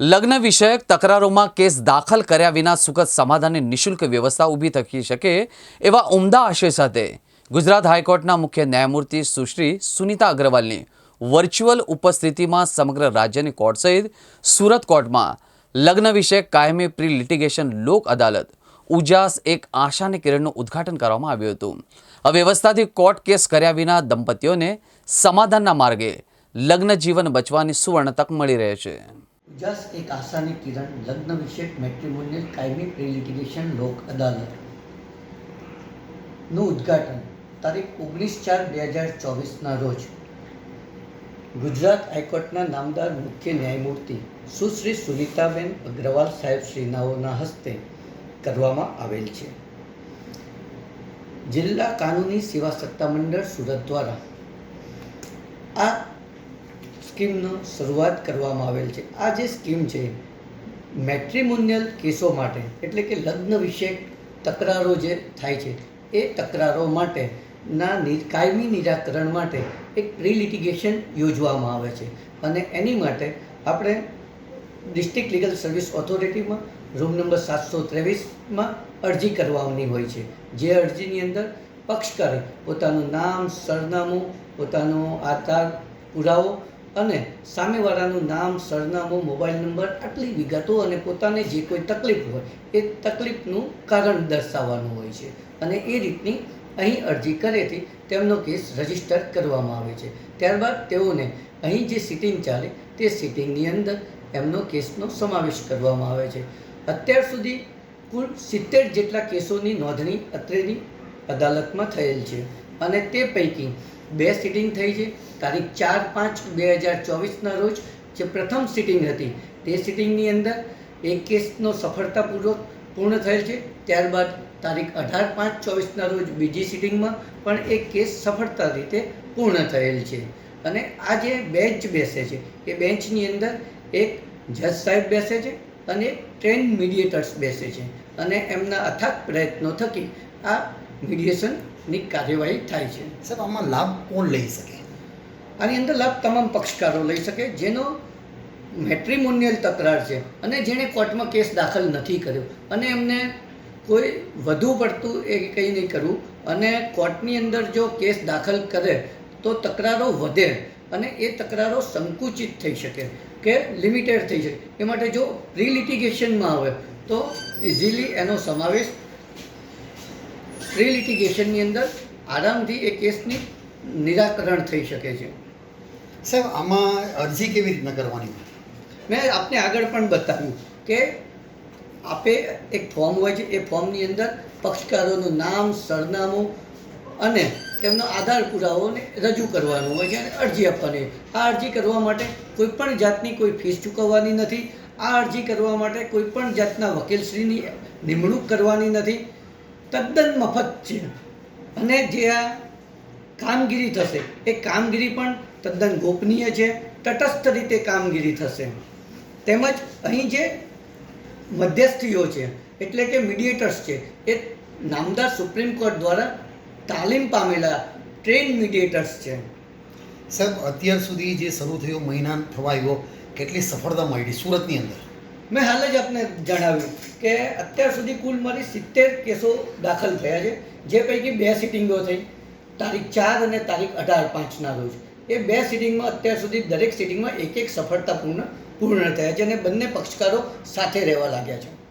લગ્ન વિષયક તકરારોમાં કેસ દાખલ કર્યા વિના સુખદ સમાધાનની નિઃશુલ્ક વ્યવસ્થા ઊભી થકી શકે એવા ઉમદા આશય સાથે ગુજરાત હાઈકોર્ટના મુખ્ય ન્યાયમૂર્તિ સુશ્રી સુનિતા અગ્રવાલની વર્ચ્યુઅલ ઉપસ્થિતિમાં સમગ્ર રાજ્યની કોર્ટ સહિત સુરત કોર્ટમાં લગ્ન વિષયક કાયમી પ્રી લિટિગેશન લોક અદાલત ઉજાસ એક આશાની કિરણનું ઉદ્ઘાટન કરવામાં આવ્યું હતું. આ વ્યવસ્થાથી કોર્ટ કેસ કર્યા વિના દંપતીઓને સમાધાનના માર્ગે લગ્ન જીવન બચવાની સુવર્ણ તક મળી રહે છે. જસ એક આશાની કિરણ લગ્ન વિષયક મેટ્રિમોનિયલ કાયમી પ્રિલિટિગેશન લોક અદાલત. નું ઉદ્ઘાટન તારીખ ઓગણીસ ચાર બે હજાર ચોવીસના રોજ. ગુજરાત હાઈકોર્ટના નામદાર મુખ્ય ન્યાયમૂર્તિ સુશ્રી સુનિતાબેન અગ્રવાલ સાહેબ શ્રીનાઓના હસ્તે કરવામાં આવેલ છે. જિલ્લા કાનૂની સેવા સત્તામંડળ સુરત દ્વારા આ સ્કીમનો શરૂઆત કરવામાં આવેલ છે. આ જે સ્કીમ છે, મેટ્રિમોનિયલ કેસો માટે, એટલે કે લગ્ન વિષયક તકરારો જે થાય છે, એ તકરારો માટે ના, કાયમી નિરાકરણ માટે એક પ્રિલિટિગેશન યોજવામાં આવે છે. અને એની માટે આપણે ડિસ્ટ્રિક્ટ લીગલ સર્વિસ ઓથોરિટીમાં રૂમ નંબર સાતસો ત્રેવીસમાં અરજી કરવાની હોય છે. જે અરજીની અંદર પક્ષકારે પોતાનું નામ, સરનામું, પોતાનો આધાર પુરાવો અને સામેવાળાનું નામ, સરનામું, મોબાઈલ નંબર, આટલી વિગતો અને પોતાને જે કોઈ તકલીફ હોય, એ તકલીફનું કારણ દર્શાવવાનું હોય છે. અને એ રીતની અહીં અરજી કરેથી તેમનો કેસ રજિસ્ટર કરવામાં આવે છે. ત્યારબાદ તેઓને અહીં જે સિટિંગ ચાલે, તે સિટિંગની અંદર એમનો કેસનો સમાવેશ કરવામાં આવે છે. અત્યાર સુધી કુલ સિત્તેર જેટલા કેસોની નોંધણી અત્રેની અદાલતમાં થયેલ છે. અને તે પૈકી બે સિટિંગ થઈ છે. તારીખ ચાર પાંચ બે હજાર ચોવીસના રોજ જે પ્રથમ સિટિંગ હતી, તે સિટિંગની અંદર એક કેસનો સફળતાપૂર્વક પૂર્ણ થયેલ છે. ત્યારબાદ તારીખ અઢાર પાંચ ચોવીસના રોજ બીજી સિટિંગમાં પણ એક કેસ સફળતા રીતે પૂર્ણ થયેલ છે. અને આ જે બેન્ચ બેસે છે, એ બેન્ચની અંદર એક જજ સાહેબ બેસે છે અને ટ્રેન મીડિયેટર્સ બેસે છે. અને એમના અથાગ પ્રયત્નો થકી આ મીડિયેશનની કાર્યવાહી થાય છે. સાહેબ, આમાં લાભ કોણ લઈ શકે? આની અંદર લાભ તમામ પક્ષકારો લઈ શકે, જેનો મેટ્રિમોનિયલ તકરાર છે અને જેણે કોર્ટમાં કેસ દાખલ નથી કર્યો. અને એમને કોઈ વધુ પડતું એ કંઈ નહીં કરવું. અને કોર્ટની અંદર જો કેસ દાખલ કરે, તો તકરારો વધે અને એ તકરારો સંકુચિત થઈ શકે કે લિમિટેડ થઈ શકે. એ માટે જો પ્રી લિટિગેશનમાં આવે, તો ઇઝીલી એનો સમાવેશ પ્રી લિટિગેશનની અંદર આરામથી એ કેસની નિરાકરણ થઈ શકે છે. સાહેબ આમાં અરજી કેવી રીતના કરવાની? મેં આપને આગળ પણ બતાવ્યું કે આપે એક ફોર્મ હોય છે એ ફોર્મની અંદર પક્ષકારોનું નામ સરનામું અને તેમનો આધાર પુરાવોને રજૂ કરવાનું હોય છે અને અરજી આપવાની હોય. આ અરજી કરવા માટે કોઈ પણ જાતની કોઈ ફીસ ચૂકવવાની નથી. આ અરજી કરવા માટે કોઈ પણ જાતના વકીલશ્રીની નિમણૂક કરવાની નથી. તદ્દન મફત છે. અને જે આ કામગીરી થશે, એ કામગીરી પણ તદ્દન ગોપનીય છે, તટસ્થ રીતે કામગીરી થશે. તેમજ અહીં જે મધ્યસ્થીઓ છે, એટલે કે મીડિયેટર્સ છે, એ નામદાર સુપ્રીમ કોર્ટ દ્વારા તાલીમ પામેલા ટ્રેન મીડિયેટર્સ છે. સાહેબ, અત્યાર સુધી જે શરૂ થયો, મહિના થવા આવ્યો, કેટલી સફળતા મળી, સુરતની અંદર? મેં હાલ જ આપને જણાવ્યું કે અત્યાર સુધી કુલ મારી સિત્તેર કેસો દાખલ થયા છે. જે પૈકી બે સિટિંગો થઈ. તારીખ ચાર અને તારીખ અઢાર પાંચના રોજ. એ બે સિટિંગમાં અત્યાર સુધી દરેક સિટિંગમાં એક એક સફળતાપૂર્ણ, પૂર્ણ થયા છે અને બંને પક્ષકારો સાથે રહેવા લાગ્યા છે.